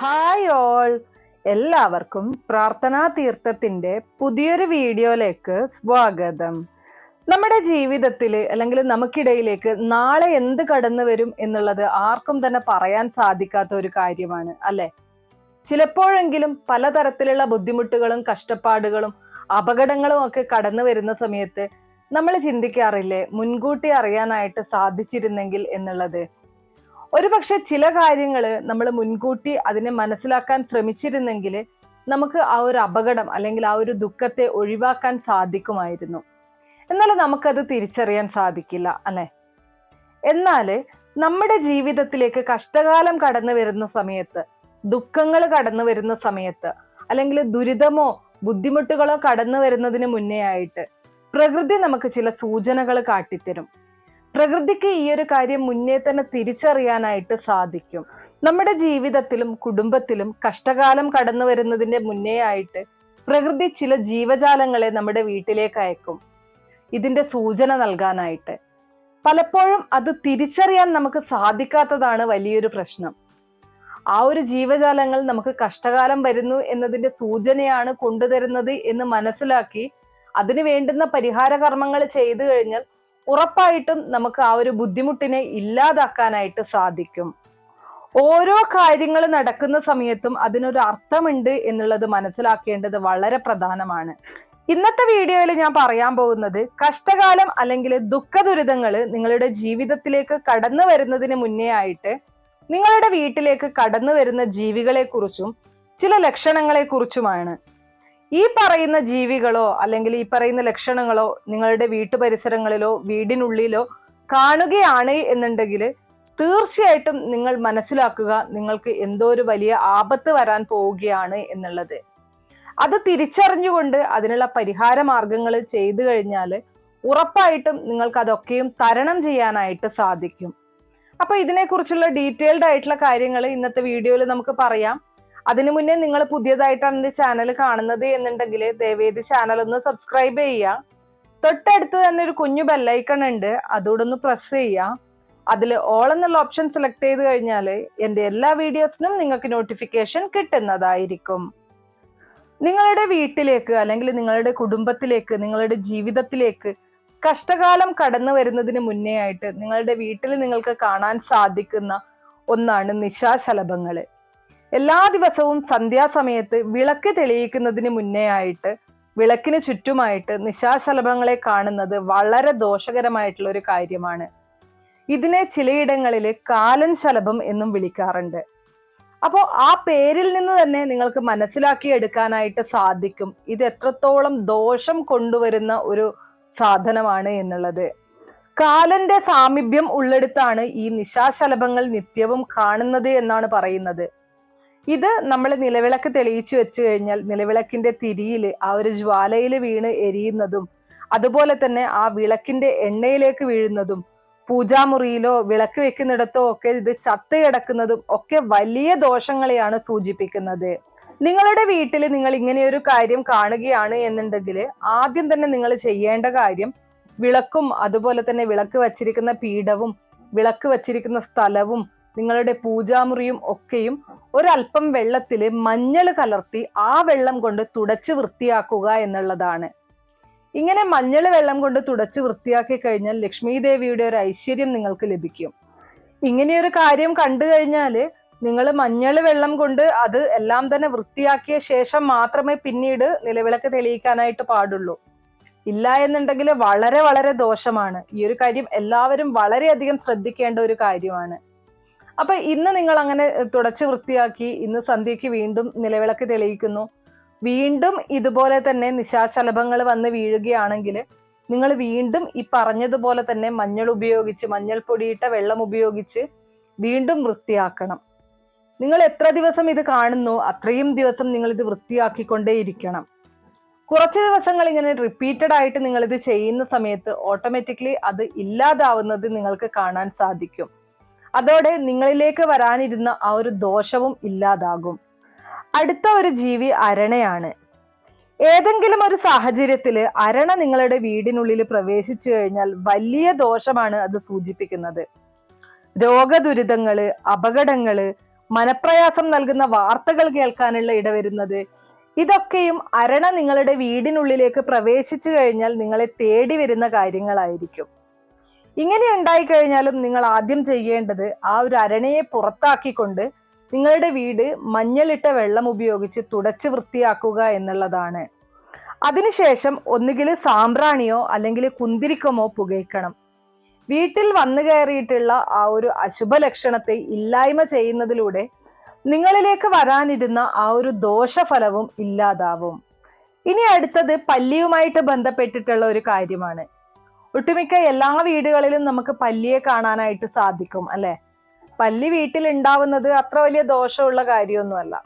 Hi all എല്ലാവർക്കും പ്രാർത്ഥനാ തീർത്ഥത്തിന്റെ പുതിയൊരു വീഡിയോയിലേക്ക് സ്വാഗതം. നമ്മുടെ ജീവിതത്തിൽ അല്ലെങ്കിൽ നമുക്കിടയിലേക്ക് നാളെ എന്ത് കടന്നു വരും എന്നുള്ളത് ആർക്കും തന്നെ പറയാൻ സാധിക്കാത്ത ഒരു കാര്യമാണ് അല്ലെ? ചിലപ്പോഴെങ്കിലും പലതരത്തിലുള്ള ബുദ്ധിമുട്ടുകളും കഷ്ടപ്പാടുകളും അപകടങ്ങളും ഒക്കെ കടന്നു വരുന്ന സമയത്ത് നമ്മൾ ചിന്തിക്കാറില്ലേ മുൻകൂട്ടി അറിയാനായിട്ട് സാധിച്ചിരുന്നെങ്കിൽ എന്നുള്ളത്. ഒരുപക്ഷെ ചില കാര്യങ്ങൾ നമ്മൾ മുൻകൂട്ടി അതിനെ മനസ്സിലാക്കാൻ ശ്രമിച്ചിരുന്നെങ്കിൽ നമുക്ക് ആ ഒരു അപകടം അല്ലെങ്കിൽ ആ ഒരു ദുഃഖത്തെ ഒഴിവാക്കാൻ സാധിക്കുമായിരുന്നു. എന്നാൽ നമുക്കത് തിരിച്ചറിയാൻ സാധിക്കില്ല അല്ലെ? എന്നാൽ നമ്മുടെ ജീവിതത്തിലേക്ക് കഷ്ടകാലം കടന്നു വരുന്ന സമയത്ത് ദുഃഖങ്ങൾ കടന്നു വരുന്ന സമയത്ത് അല്ലെങ്കിൽ ദുരിതമോ ബുദ്ധിമുട്ടുകളോ കടന്നു വരുന്നതിന് മുന്നേ ആയിട്ട് പ്രകൃതി നമുക്ക് ചില സൂചനകൾ കാട്ടിത്തരും. പ്രകൃതിക്ക് ഈ ഒരു കാര്യം മുന്നേ തന്നെ തിരിച്ചറിയാനായിട്ട് സാധിക്കും. നമ്മുടെ ജീവിതത്തിലും കുടുംബത്തിലും കഷ്ടകാലം കടന്നു വരുന്നതിന്റെ മുന്നേ ആയിട്ട് പ്രകൃതി ചില ജീവജാലങ്ങളെ നമ്മുടെ വീട്ടിലേക്ക് അയക്കും. ഇതിന്റെ സൂചന നൽകാനായിട്ട്. പലപ്പോഴും അത് തിരിച്ചറിയാൻ നമുക്ക് സാധിക്കാത്തതാണ് വലിയൊരു പ്രശ്നം. ആ ഒരു ജീവജാലങ്ങൾ നമുക്ക് കഷ്ടകാലം വരുന്നു എന്നതിന്റെ സൂചനയാണ് കൊണ്ടുതരുന്നത് എന്ന് മനസ്സിലാക്കി അതിന് വേണ്ടുന്ന പരിഹാര കർമ്മങ്ങൾ ചെയ്തു കഴിഞ്ഞാൽ ഉറപ്പായിട്ടും നമുക്ക് ആ ഒരു ബുദ്ധിമുട്ടിനെ ഇല്ലാതാക്കാനായിട്ട് സാധിക്കും. ഓരോ കാര്യങ്ങൾ നടക്കുന്ന സമയത്തും അതിനൊരു അർത്ഥമുണ്ട് എന്നുള്ളത് മനസ്സിലാക്കേണ്ടത് വളരെ പ്രധാനമാണ്. ഇന്നത്തെ വീഡിയോയിൽ ഞാൻ പറയാൻ പോകുന്നത് കഷ്ടകാലം അല്ലെങ്കിൽ ദുഃഖ ദുരിതങ്ങൾ നിങ്ങളുടെ ജീവിതത്തിലേക്ക് കടന്നു വരുന്നതിന് മുന്നേ ആയിട്ട് നിങ്ങളുടെ വീട്ടിലേക്ക് കടന്നു വരുന്ന ജീവികളെ കുറിച്ചും ചില ലക്ഷണങ്ങളെ കുറിച്ചുമാണ് ഈ പറയുന്ന ജീവികളോ അല്ലെങ്കിൽ ഈ പറയുന്ന ലക്ഷണങ്ങളോ നിങ്ങളുടെ വീട്ടുപരിസരങ്ങളിലോ വീടിനുള്ളിലോ കാണുകയാണ് എന്നുണ്ടെങ്കിൽ തീർച്ചയായിട്ടും നിങ്ങൾ മനസ്സിലാക്കുക നിങ്ങൾക്ക് എന്തോ ഒരു വലിയ ആപത്ത് വരാൻ പോവുകയാണ് എന്നുള്ളത്. അത് തിരിച്ചറിഞ്ഞുകൊണ്ട് അതിനുള്ള പരിഹാര മാർഗങ്ങൾ ചെയ്തു കഴിഞ്ഞാൽ ഉറപ്പായിട്ടും നിങ്ങൾക്ക് അതൊക്കെയും തരണം ചെയ്യാനായിട്ട് സാധിക്കും. അപ്പൊ ഇതിനെക്കുറിച്ചുള്ള ഡീറ്റെയിൽഡ് ആയിട്ടുള്ള കാര്യങ്ങൾ ഇന്നത്തെ വീഡിയോയിൽ നമുക്ക് പറയാം. അതിനു മുന്നേ നിങ്ങൾ പുതിയതായിട്ടാണ് എന്റെ ചാനൽ കാണുന്നത് എന്നുണ്ടെങ്കിൽ ദയവേദി ചാനൽ ഒന്ന് സബ്സ്ക്രൈബ് ചെയ്യുക. തൊട്ടടുത്ത് തന്നെ ഒരു കുഞ്ഞു ബെല്ലൈക്കൺ ഉണ്ട്. അതുകൂടെ ഒന്ന് പ്രസ് ചെയ്യുക. അതിൽ ഓൾ എന്നുള്ള ഓപ്ഷൻ സെലക്ട് ചെയ്ത് കഴിഞ്ഞാൽ എന്റെ എല്ലാ വീഡിയോസിനും നിങ്ങൾക്ക് നോട്ടിഫിക്കേഷൻ കിട്ടുന്നതായിരിക്കും. നിങ്ങളുടെ വീട്ടിലേക്ക് അല്ലെങ്കിൽ നിങ്ങളുടെ കുടുംബത്തിലേക്ക് നിങ്ങളുടെ ജീവിതത്തിലേക്ക് കഷ്ടകാലം കടന്നു വരുന്നതിന് മുന്നേ ആയിട്ട് നിങ്ങളുടെ വീട്ടിൽ നിങ്ങൾക്ക് കാണാൻ സാധിക്കുന്ന ഒന്നാണ് നിശാശലഭങ്ങൾ. എല്ലാ ദിവസവും സന്ധ്യാസമയത്ത് വിളക്ക് തെളിയിക്കുന്നതിന് മുന്നേ ആയിട്ട് വിളക്കിന് ചുറ്റുമായിട്ട് നിശാശലഭങ്ങളെ കാണുന്നത് വളരെ ദോഷകരമായിട്ടുള്ള ഒരു കാര്യമാണ്. ഇതിനെ ചിലയിടങ്ങളിൽ കാലൻ ശലഭം എന്നും വിളിക്കാറുണ്ട്. അപ്പോൾ ആ പേരിൽ നിന്ന് തന്നെ നിങ്ങൾക്ക് മനസ്സിലാക്കി എടുക്കാനായിട്ട് സാധിക്കും. ഇത് എത്രത്തോളം ദോഷം കൊണ്ടുവരുന്ന ഒരു സാധനമാണ് എന്നുള്ളത്. കാലന്റെ സാമീപ്യം ഉള്ളെടുത്താണ് ഈ നിശാശലഭങ്ങൾ നിത്യവും കാണുന്നത് എന്നാണ് പറയുന്നത്. ഇത് നമ്മൾ നിലവിളക്ക് തെളിയിച്ചു വെച്ചു കഴിഞ്ഞാൽ നിലവിളക്കിന്റെ തിരിയിൽ ആ ഒരു ജ്വാലയിൽ വീണ് എരിയുന്നതും അതുപോലെ തന്നെ ആ വിളക്കിന്റെ എണ്ണയിലേക്ക് വീഴുന്നതും പൂജാമുറിയിലോ വിളക്ക് വെക്കുന്നിടത്തോ ഒക്കെ ഇത് ചത്ത് കിടക്കുന്നതും ഒക്കെ വലിയ ദോഷങ്ങളെയാണ് സൂചിപ്പിക്കുന്നത്. നിങ്ങളുടെ വീട്ടിൽ നിങ്ങൾ ഇങ്ങനെ ഒരു കാര്യം കാണുകയാണ് എന്നുണ്ടെങ്കിൽ ആദ്യം തന്നെ നിങ്ങൾ ചെയ്യേണ്ട കാര്യം വിളക്കും അതുപോലെ തന്നെ വിളക്ക് വച്ചിരിക്കുന്ന പീഠവും വിളക്ക് വച്ചിരിക്കുന്ന സ്ഥലവും നിങ്ങളുടെ പൂജാമുറിയും ഒക്കെയും ഒരല്പം വെള്ളത്തിൽ മഞ്ഞൾ കലർത്തി ആ വെള്ളം കൊണ്ട് തുടച്ച് വൃത്തിയാക്കുക എന്നുള്ളതാണ്. ഇങ്ങനെ മഞ്ഞൾ വെള്ളം കൊണ്ട് തുടച്ച് വൃത്തിയാക്കി കഴിഞ്ഞാൽ ലക്ഷ്മി ദേവിയുടെ ഒരു ഐശ്വര്യം നിങ്ങൾക്ക് ലഭിക്കും. ഇങ്ങനെയൊരു കാര്യം കണ്ടു കഴിഞ്ഞാൽ നിങ്ങൾ മഞ്ഞൾ വെള്ളം കൊണ്ട് അത് എല്ലാം തന്നെ വൃത്തിയാക്കിയ ശേഷം മാത്രമേ പിന്നീട് നിലവിളക്ക് തെളിയിക്കാനായിട്ട് പാടുള്ളൂ. ഇല്ല എന്നുണ്ടെങ്കിൽ വളരെ വളരെ ദോഷമാണ്. ഈ ഒരു കാര്യം എല്ലാവരും വളരെയധികം ശ്രദ്ധിക്കേണ്ട ഒരു കാര്യമാണ്. അപ്പൊ ഇന്ന് നിങ്ങൾ അങ്ങനെ തുടച്ച് വൃത്തിയാക്കി ഇന്ന് സന്ധ്യയ്ക്ക് വീണ്ടും നിലവിളക്ക് തെളിയിക്കുന്നു. വീണ്ടും ഇതുപോലെ തന്നെ നിശാശലഭങ്ങൾ വന്ന് വീഴുകയാണെങ്കിൽ നിങ്ങൾ വീണ്ടും ഈ പറഞ്ഞതുപോലെ തന്നെ മഞ്ഞൾ ഉപയോഗിച്ച് മഞ്ഞൾ പൊടിയിട്ട വെള്ളം ഉപയോഗിച്ച് വീണ്ടും വൃത്തിയാക്കണം. നിങ്ങൾ എത്ര ദിവസം ഇത് കാണുന്നു അത്രയും ദിവസം നിങ്ങൾ ഇത് വൃത്തിയാക്കിക്കൊണ്ടേയിരിക്കണം. കുറച്ച് ദിവസങ്ങൾ ഇങ്ങനെ റിപ്പീറ്റഡ് ആയിട്ട് നിങ്ങൾ ഇത് ചെയ്യുന്ന സമയത്ത് ഓട്ടോമാറ്റിക്കലി അത് ഇല്ലാതാവുന്നത് നിങ്ങൾക്ക് കാണാൻ സാധിക്കും. അതോടെ നിങ്ങളിലേക്ക് വരാനിരുന്ന ആ ഒരു ദോഷവും ഇല്ലാതാകും. അടുത്ത ഒരു ജീവി അരണയാണ്. ഏതെങ്കിലും ഒരു സാഹചര്യത്തിൽ അരണ നിങ്ങളുടെ വീടിനുള്ളിൽ പ്രവേശിച്ചു കഴിഞ്ഞാൽ വലിയ ദോഷമാണ് അത് സൂചിപ്പിക്കുന്നത്. രോഗദുരിതങ്ങൾ അപകടങ്ങൾ മനപ്രയാസം നൽകുന്ന വാർത്തകൾ കേൾക്കാനുള്ള ഇടവരുന്നത്. ഇതൊക്കെയും അരണ നിങ്ങളുടെ വീടിനുള്ളിലേക്ക് പ്രവേശിച്ചു കഴിഞ്ഞാൽ നിങ്ങളെ തേടി വരുന്ന കാര്യങ്ങളായിരിക്കും. ഇങ്ങനെ ഉണ്ടായി കഴിഞ്ഞാലും നിങ്ങൾ ആദ്യം ചെയ്യേണ്ടത് ആ ഒരു അരണയെ പുറത്താക്കിക്കൊണ്ട് നിങ്ങളുടെ വീട് മഞ്ഞളിട്ട വെള്ളം ഉപയോഗിച്ച് തുടച്ച് വൃത്തിയാക്കുക എന്നുള്ളതാണ്. അതിനുശേഷം ഒന്നുകിൽ സാമ്പ്രാണിയോ അല്ലെങ്കിൽ കുന്തിരിക്കമോ പുകയ്ക്കണം. വീട്ടിൽ വന്നു കയറിയിട്ടുള്ള ആ ഒരു അശുഭ ലക്ഷണത്തെ ഇല്ലായ്മ ചെയ്യുന്നതിലൂടെ നിങ്ങളിലേക്ക് വരാനിരുന്ന ആ ഒരു ദോഷഫലവും ഇല്ലാതാവും. ഇനി അടുത്തത് പല്ലിയുമായിട്ട് ബന്ധപ്പെട്ടിട്ടുള്ള ഒരു കാര്യമാണ്. ഒട്ടുമിക്ക എല്ലാ വീടുകളിലും നമുക്ക് പല്ലിയെ കാണാനായിട്ട് സാധിക്കും അല്ലെ? പല്ലി വീട്ടിൽ ഉണ്ടാവുന്നത് അത്ര വലിയ ദോഷമുള്ള കാര്യമൊന്നുമല്ല.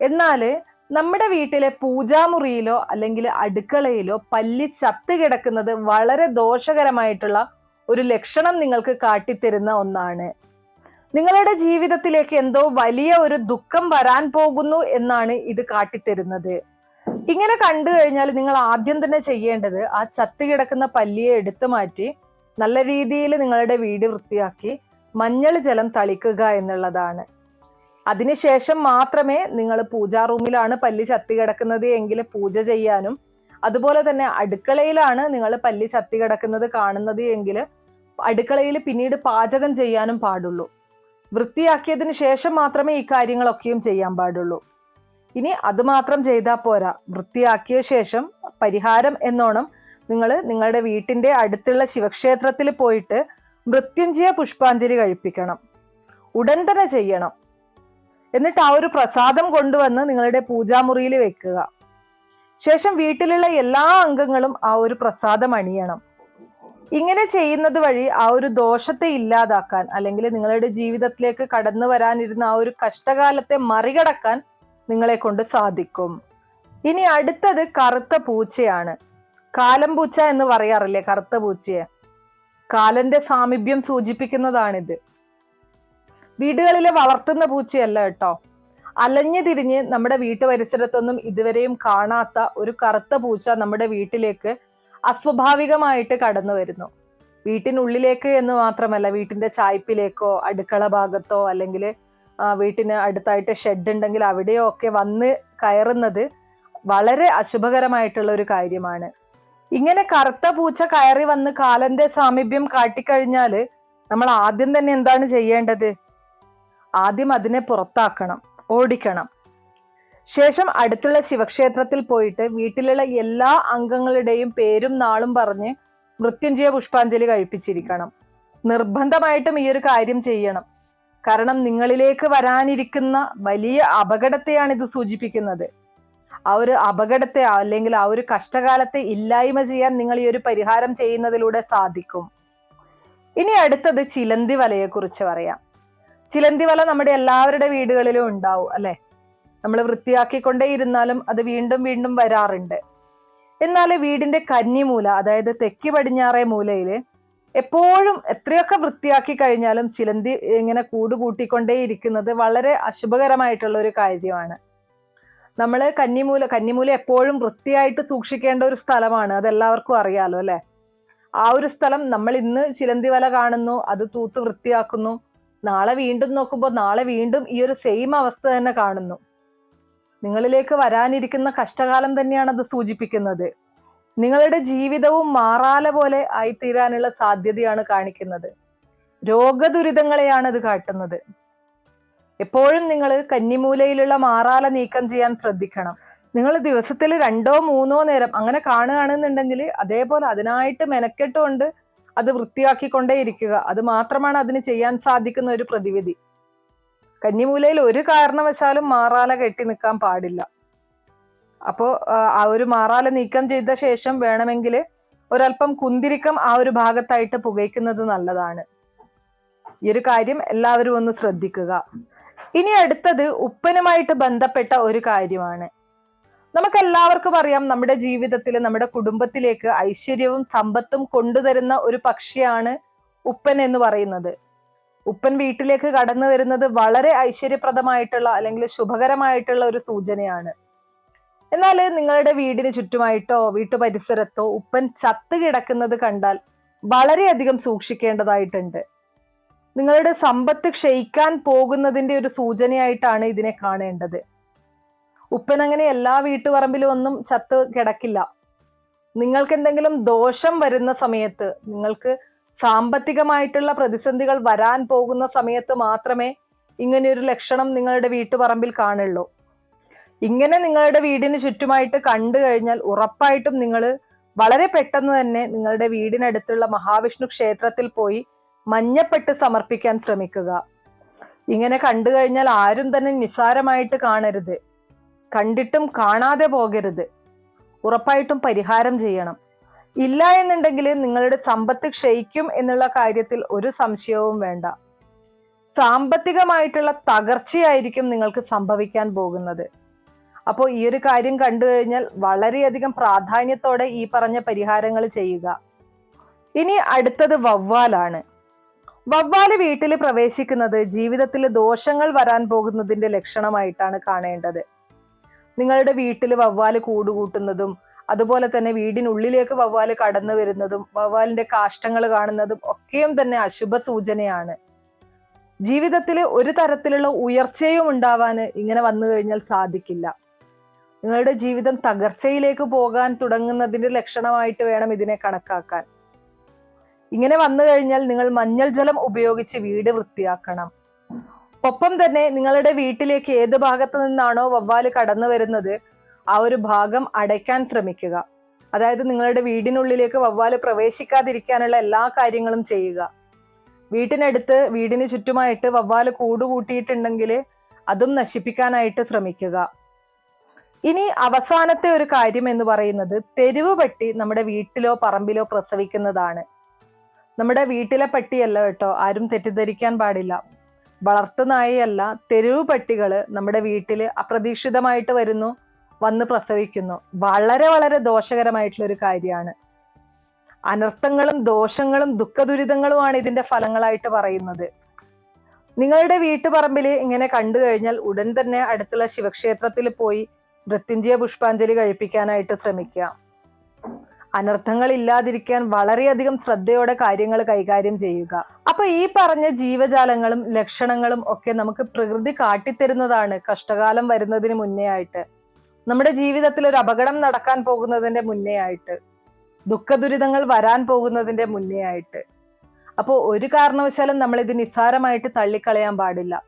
എന്നാൽ നമ്മുടെ വീട്ടിലെ പൂജാമുറിയിലോ അല്ലെങ്കിൽ അടുക്കളയിലോ പല്ലി ചത്ത് കിടക്കുന്നത് വളരെ ദോഷകരമായിട്ടുള്ള ഒരു ലക്ഷണം നിങ്ങൾക്ക് കാട്ടിത്തരുന്ന ഒന്നാണ്. നിങ്ങളുടെ ജീവിതത്തിലേക്ക് എന്തോ വലിയ ഒരു ദുഃഖം വരാൻ പോകുന്നു എന്നാണ് ഇത് കാട്ടിത്തരുന്നത്. ഇങ്ങനെ കണ്ടു കഴിഞ്ഞാൽ നിങ്ങൾ ആദ്യം തന്നെ ചെയ്യേണ്ടത് ആ ചത്ത് കിടക്കുന്ന പല്ലിയെ എടുത്തു മാറ്റി നല്ല രീതിയിൽ നിങ്ങളുടെ വീട് വൃത്തിയാക്കി മഞ്ഞൾ ജലം തളിക്കുക എന്നുള്ളതാണ്. അതിനുശേഷം മാത്രമേ നിങ്ങൾ പൂജാ റൂമിലാണ് പല്ലി ചത്തി കിടക്കുന്നത് എങ്കിൽ പൂജ ചെയ്യാനും അതുപോലെ തന്നെ അടുക്കളയിലാണ് നിങ്ങൾ പല്ലി ചത്തി കിടക്കുന്നത് കാണുന്നത് എങ്കിൽ അടുക്കളയിൽ പിന്നീട് പാചകം ചെയ്യാനും പാടുള്ളൂ. വൃത്തിയാക്കിയതിന് ശേഷം മാത്രമേ ഈ കാര്യങ്ങളൊക്കെയും ചെയ്യാൻ പാടുള്ളൂ. ഇനി അതുമാത്രം ചെയ്താൽ പോരാ. വൃത്തിയാക്കിയ ശേഷം പരിഹാരം എന്നോണം നിങ്ങൾ നിങ്ങളുടെ വീട്ടിന്റെ അടുത്തുള്ള ശിവക്ഷേത്രത്തിൽ പോയിട്ട് മൃത്യുഞ്ജയ പുഷ്പാഞ്ജലി കഴിപ്പിക്കണം. ഉടൻ തന്നെ ചെയ്യണം. എന്നിട്ട് ആ ഒരു പ്രസാദം കൊണ്ടുവന്ന് നിങ്ങളുടെ പൂജാമുറിയിൽ വെക്കുക. ശേഷം വീട്ടിലുള്ള എല്ലാ അംഗങ്ങളും ആ ഒരു പ്രസാദം അണിയണം. ഇങ്ങനെ ചെയ്യുന്നത് വഴി ആ ഒരു ദോഷത്തെ ഇല്ലാതാക്കാൻ അല്ലെങ്കിൽ നിങ്ങളുടെ ജീവിതത്തിലേക്ക് കടന്നു വരാനിരുന്ന ആ ഒരു കഷ്ടകാലത്തെ മറികടക്കാൻ നിങ്ങളെ കൊണ്ട് സാധിക്കും. ഇനി അടുത്തത് കറുത്ത പൂച്ചയാണ്. കാലം പൂച്ച എന്ന് പറയാറില്ലേ കറുത്ത പൂച്ചയെ? കാലന്റെ സാമീപ്യം സൂചിപ്പിക്കുന്നതാണിത്. വീടുകളിലെ വളർത്തുന്ന പൂച്ചയല്ല കേട്ടോ. അലഞ്ഞു തിരിഞ്ഞ് നമ്മുടെ വീട്ടു പരിസരത്തൊന്നും ഇതുവരെയും കാണാത്ത ഒരു കറുത്ത പൂച്ച നമ്മുടെ വീട്ടിലേക്ക് അസ്വാഭാവികമായിട്ട് കടന്നു വരുന്നു. വീട്ടിനുള്ളിലേക്ക് എന്ന് മാത്രമല്ല വീട്ടിന്റെ ചായ്പിലേക്കോ അടുക്കള ഭാഗത്തോ അല്ലെങ്കിൽ വീട്ടിന് അടുത്തായിട്ട് ഷെഡ് ഉണ്ടെങ്കിൽ അവിടെയോ ഒക്കെ വന്ന് കയറുന്നത് വളരെ അശുഭകരമായിട്ടുള്ള ഒരു കാര്യമാണ്. ഇങ്ങനെ കറുത്ത പൂച്ച കയറി വന്ന് കാലന്റെ സാമീപ്യം കാട്ടിക്കഴിഞ്ഞാൽ നമ്മൾ ആദ്യം തന്നെ എന്താണ് ചെയ്യേണ്ടത്? ആദ്യം അതിനെ പുറത്താക്കണം ഓടിക്കണം. ശേഷം അടുത്തുള്ള ശിവക്ഷേത്രത്തിൽ പോയിട്ട് വീട്ടിലുള്ള എല്ലാ അംഗങ്ങളുടെയും പേരും നാളും പറഞ്ഞ് മൃത്യുഞ്ജയ പുഷ്പാഞ്ജലി കഴിപ്പിച്ചിരിക്കണം. നിർബന്ധമായിട്ടും ഈ ഒരു കാര്യം ചെയ്യണം. കാരണം നിങ്ങളിലേക്ക് വരാനിരിക്കുന്ന വലിയ അപകടത്തെയാണ് ഇത് സൂചിപ്പിക്കുന്നത്. ആ ഒരു അപകടത്തെ അല്ലെങ്കിൽ ആ ഒരു കഷ്ടകാലത്തെ ഇല്ലായ്മ ചെയ്യാൻ നിങ്ങൾ ഈ ഒരു പരിഹാരം ചെയ്യുന്നതിലൂടെ സാധിക്കും. ഇനി അടുത്തത് ചിലന്തി വലയെ കുറിച്ച് പറയാം. ചിലന്തി വല നമ്മുടെ എല്ലാവരുടെ വീടുകളിലും ഉണ്ടാവും അല്ലെ? നമ്മൾ വൃത്തിയാക്കിക്കൊണ്ടേ ഇരുന്നാലും അത് വീണ്ടും വീണ്ടും വരാറുണ്ട്. എന്നാൽ വീടിന്റെ കന്നിമൂല അതായത് തെക്ക് പടിഞ്ഞാറേ മൂലയിൽ എപ്പോഴും എത്രയൊക്കെ വൃത്തിയാക്കി കഴിഞ്ഞാലും ചിലന്തി ഇങ്ങനെ കൂട് കൂട്ടിക്കൊണ്ടേയിരിക്കുന്നത് വളരെ അശുഭകരമായിട്ടുള്ള ഒരു കാര്യമാണ്. നമ്മൾ കന്നിമൂല കന്നിമൂല എപ്പോഴും വൃത്തിയായിട്ട് സൂക്ഷിക്കേണ്ട ഒരു സ്ഥലമാണ് അതെല്ലാവർക്കും അറിയാലോ അല്ലെ? ആ ഒരു സ്ഥലം നമ്മൾ ഇന്ന് ചിലന്തി വല കാണുന്നു അത് തൂത്ത് വൃത്തിയാക്കുന്നു നാളെ വീണ്ടും നോക്കുമ്പോൾ നാളെ വീണ്ടും ഈ ഒരു സെയിം അവസ്ഥ തന്നെ കാണുന്നു. നിങ്ങളിലേക്ക് വരാനിരിക്കുന്ന കഷ്ടകാലം തന്നെയാണ് അത് സൂചിപ്പിക്കുന്നത്. നിങ്ങളുടെ ജീവിതവും മാറാല പോലെ ആയിത്തീരാനുള്ള സാധ്യതയാണ് കാണിക്കുന്നത്. രോഗദുരിതങ്ങളെയാണ് ഇത് കാട്ടുന്നത്. എപ്പോഴും നിങ്ങൾ കന്നിമൂലയിലുള്ള മാറാല നീക്കം ചെയ്യാൻ ശ്രദ്ധിക്കണം. നിങ്ങൾ ദിവസത്തിൽ രണ്ടോ മൂന്നോ നേരം അങ്ങനെ കാണുകയാണെന്നുണ്ടെങ്കിൽ അതേപോലെ അതിനായിട്ട് മെനക്കെട്ടുകൊണ്ട് അത് വൃത്തിയാക്കിക്കൊണ്ടേ ഇരിക്കുക. അത് മാത്രമാണ് അതിന് ചെയ്യാൻ സാധിക്കുന്ന ഒരു പ്രതിവിധി. കന്നിമൂലയിൽ ഒരു കാരണവശാലും മാറാല കെട്ടി നിൽക്കാൻ പാടില്ല. അപ്പോൾ ആ ഒരു മാറാല നീക്കം ചെയ്ത ശേഷം വേണമെങ്കിൽ ഒരല്പം കുന്തിരിക്കം ആ ഒരു ഭാഗത്തായിട്ട് പുകയ്ക്കുന്നത് നല്ലതാണ്. ഈ ഒരു കാര്യം എല്ലാവരും ഒന്ന് ശ്രദ്ധിക്കുക. ഇനി അടുത്തത് ഉപ്പനുമായിട്ട് ബന്ധപ്പെട്ട ഒരു കാര്യമാണ്. നമുക്ക് എല്ലാവർക്കും അറിയാം നമ്മുടെ ജീവിതത്തിൽ നമ്മുടെ കുടുംബത്തിലേക്ക് ഐശ്വര്യവും സമ്പത്തും കൊണ്ടുതരുന്ന ഒരു പക്ഷിയാണ് ഉപ്പൻ എന്ന് പറയുന്നത്. ഉപ്പൻ വീട്ടിലേക്ക് കടന്നു വരുന്നത് വളരെ ഐശ്വര്യപ്രദമായിട്ടുള്ള അല്ലെങ്കിൽ ശുഭകരമായിട്ടുള്ള ഒരു സൂചനയാണ്. എന്നാൽ നിങ്ങളുടെ വീടിന് ചുറ്റുമായിട്ടോ വീട്ടു പരിസരത്തോ ഉപ്പൻ ചത്ത് കിടക്കുന്നത് കണ്ടാൽ വളരെയധികം സൂക്ഷിക്കേണ്ടതായിട്ടുണ്ട്. നിങ്ങളുടെ സമ്പത്ത് ക്ഷയിക്കാൻ പോകുന്നതിന്റെ ഒരു സൂചനയായിട്ടാണ് ഇതിനെ കാണേണ്ടത്. ഉപ്പൻ അങ്ങനെ എല്ലാ വീട്ടുപറമ്പിലും ഒന്നും ചത്ത് കിടക്കില്ല. നിങ്ങൾക്ക് എന്തെങ്കിലും ദോഷം വരുന്ന സമയത്ത് നിങ്ങൾക്ക് സാമ്പത്തികമായിട്ടുള്ള പ്രതിസന്ധികൾ വരാൻ പോകുന്ന സമയത്ത് മാത്രമേ ഇങ്ങനെയൊരു ലക്ഷണം നിങ്ങളുടെ വീട്ടുപറമ്പിൽ കാണുള്ളൂ. ഇങ്ങനെ നിങ്ങളുടെ വീടിന് ചുറ്റുമായിട്ട് കണ്ടു കഴിഞ്ഞാൽ ഉറപ്പായിട്ടും നിങ്ങൾ വളരെ പെട്ടെന്ന് തന്നെ നിങ്ങളുടെ വീടിനടുത്തുള്ള മഹാവിഷ്ണു ക്ഷേത്രത്തിൽ പോയി മഞ്ഞപ്പെട്ട് സമർപ്പിക്കാൻ ശ്രമിക്കുക. ഇങ്ങനെ കണ്ടു കഴിഞ്ഞാൽ ആരും തന്നെ നിസ്സാരമായിട്ട് കാണരുത്. കണ്ടിട്ടും കാണാതെ പോകരുത്. ഉറപ്പായിട്ടും പരിഹാരം ചെയ്യണം. ഇല്ല എന്നുണ്ടെങ്കിൽ നിങ്ങളുടെ സമ്പത്ത് ക്ഷയിക്കും എന്നുള്ള കാര്യത്തിൽ ഒരു സംശയവും വേണ്ട. സാമ്പത്തികമായിട്ടുള്ള തകർച്ചയായിരിക്കും നിങ്ങൾക്ക് സംഭവിക്കാൻ പോകുന്നത്. അപ്പോൾ ഈ ഒരു കാര്യം കണ്ടു കഴിഞ്ഞാൽ വളരെയധികം പ്രാധാന്യത്തോടെ ഈ പറഞ്ഞ പരിഹാരങ്ങൾ ചെയ്യുക. ഇനി അടുത്തത് വവ്വാലാണ്. വവ്വാൽ വീട്ടിൽ പ്രവേശിക്കുന്നത് ജീവിതത്തിൽ ദോഷങ്ങൾ വരാൻ പോകുന്നതിന്റെ ലക്ഷണമായിട്ടാണ് കാണേണ്ടത്. നിങ്ങളുടെ വീട്ടിൽ വവ്വാൽ കൂടുകൂട്ടുന്നതും അതുപോലെ തന്നെ വീടിനുള്ളിലേക്ക് വവ്വാൽ കടന്നു വരുന്നതും വവ്വാലിന്റെ കാഷ്ടങ്ങൾ കാണുന്നതും ഒക്കെയും തന്നെ അശുഭ സൂചനയാണ് ജീവിതത്തിൽ ഒരു തരത്തിലുള്ള ഉയർച്ചയും ഉണ്ടാവാൻ ഇങ്ങനെ വന്നു കഴിഞ്ഞാൽ സാധിക്കില്ല. നിങ്ങളുടെ ജീവിതം തകർച്ചയിലേക്ക് പോകാൻ തുടങ്ങുന്നതിന്റെ ലക്ഷണമായിട്ട് വേണം ഇതിനെ കണക്കാക്കാൻ. ഇങ്ങനെ വന്നു കഴിഞ്ഞാൽ നിങ്ങൾ മഞ്ഞൾ ജലം ഉപയോഗിച്ച് വീട് വൃത്തിയാക്കണം. ഒപ്പം തന്നെ നിങ്ങളുടെ വീട്ടിലേക്ക് ഏത് ഭാഗത്തു നിന്നാണോ വവ്വാൽ കടന്നു വരുന്നത് ആ ഒരു ഭാഗം അടയ്ക്കാൻ ശ്രമിക്കുക. അതായത് നിങ്ങളുടെ വീടിനുള്ളിലേക്ക് വവ്വാൽ പ്രവേശിക്കാതിരിക്കാനുള്ള എല്ലാ കാര്യങ്ങളും ചെയ്യുക. വീട്ടിനടുത്ത് വീടിന് ചുറ്റുമായിട്ട് വവ്വാൽ കൂടുകൂട്ടിയിട്ടുണ്ടെങ്കിൽ അതും നശിപ്പിക്കാനായിട്ട് ശ്രമിക്കുക. ഇനി അവസാനത്തെ ഒരു കാര്യം എന്ന് പറയുന്നത് തെരുവ് പട്ടി നമ്മുടെ വീട്ടിലോ പറമ്പിലോ പ്രസവിക്കുന്നതാണ്. നമ്മുടെ വീട്ടിലെ പട്ടിയല്ല കേട്ടോ ആരും തെറ്റിദ്ധരിക്കാൻ പാടില്ല. വളർത്തുനായയല്ല തെരുവ് പട്ടികൾ നമ്മുടെ വീട്ടിൽ അപ്രതീക്ഷിതമായിട്ട് വരുന്നു വന്ന് പ്രസവിക്കുന്നു. വളരെ വളരെ ദോഷകരമായിട്ടുള്ള ഒരു കാര്യമാണ്. അനർത്ഥങ്ങളും ദോഷങ്ങളും ദുഃഖദുരിതങ്ങളുമാണ് ഇതിന്റെ ഫലങ്ങളായിട്ട് പറയുന്നത്. നിങ്ങളുടെ വീട്ടുപറമ്പിൽ ഇങ്ങനെ കണ്ടു കഴിഞ്ഞാൽ ഉടൻ തന്നെ അടുത്തുള്ള ശിവക്ഷേത്രത്തിൽ പോയി മൃത്യുഞ്ജയ പുഷ്പാഞ്ജലി കഴിപ്പിക്കാനായിട്ട് ശ്രമിക്കുക. അനർത്ഥങ്ങൾ ഇല്ലാതിരിക്കാൻ വളരെയധികം ശ്രദ്ധയോടെ കാര്യങ്ങൾ കൈകാര്യം ചെയ്യുക. അപ്പൊ ഈ പറഞ്ഞ ജീവജാലങ്ങളും ലക്ഷണങ്ങളും ഒക്കെ നമുക്ക് പ്രകൃതി കാട്ടിത്തരുന്നതാണ് കഷ്ടകാലം വരുന്നതിന് മുന്നേ ആയിട്ട്. നമ്മുടെ ജീവിതത്തിൽ ഒരു അപകടം നടക്കാൻ പോകുന്നതിന്റെ മുന്നേ ആയിട്ട്. ദുഃഖദുരിതങ്ങൾ വരാൻ പോകുന്നതിന്റെ മുന്നേ ആയിട്ട്. അപ്പോൾ ഒരു കാരണവശാലും നമ്മൾ ഇത് നിസ്സാരമായിട്ട് തള്ളിക്കളയാൻ പാടില്ല.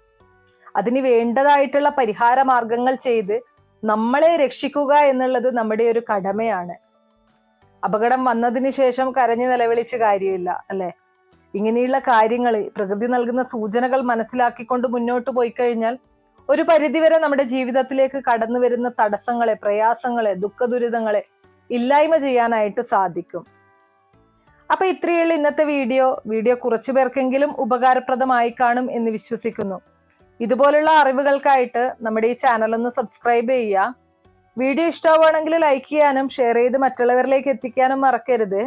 അതിന് വേണ്ടതായിട്ടുള്ള പരിഹാര മാർഗങ്ങൾ ചെയ്ത് നമ്മളെ രക്ഷിക്കുക എന്നുള്ളത് നമ്മുടെ ഒരു കടമയാണ്. അപകടം വന്നതിന് ശേഷം കരഞ്ഞു നിലവിളിച്ച് കാര്യമില്ല അല്ലെ? ഇങ്ങനെയുള്ള കാര്യങ്ങൾ പ്രകൃതി നൽകുന്ന സൂചനകൾ മനസ്സിലാക്കിക്കൊണ്ട് മുന്നോട്ട് പോയി കഴിഞ്ഞാൽ ഒരു പരിധിവരെ നമ്മുടെ ജീവിതത്തിലേക്ക് കടന്നു വരുന്ന തടസ്സങ്ങളെ പ്രയാസങ്ങളെ ദുഃഖദുരിതങ്ങളെ ഇല്ലായ്മ ചെയ്യാനായിട്ട് സാധിക്കും. അപ്പൊ ഇത്രയുള്ള ഇന്നത്തെ വീഡിയോ. വീഡിയോ കുറച്ചു പേർക്കെങ്കിലും ഉപകാരപ്രദമായി കാണും എന്ന് വിശ്വസിക്കുന്നു. ഇതുപോലുള്ള അറിവുകൾക്കായിട്ട് നമ്മുടെ ഈ ചാനൽ ഒന്ന് സബ്സ്ക്രൈബ് ചെയ്യുക. വീഡിയോ ഇഷ്ടമാവുകയാണെങ്കിൽ ലൈക്ക് ചെയ്യാനും ഷെയർ ചെയ്ത് മറ്റുള്ളവരിലേക്ക് എത്തിക്കാനും മറക്കരുത്.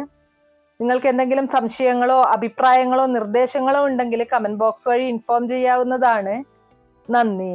നിങ്ങൾക്ക് എന്തെങ്കിലും സംശയങ്ങളോ അഭിപ്രായങ്ങളോ നിർദ്ദേശങ്ങളോ ഉണ്ടെങ്കിൽ കമന്റ് ബോക്സ് വഴി ഇൻഫോം ചെയ്യാവുന്നതാണ്. നന്ദി.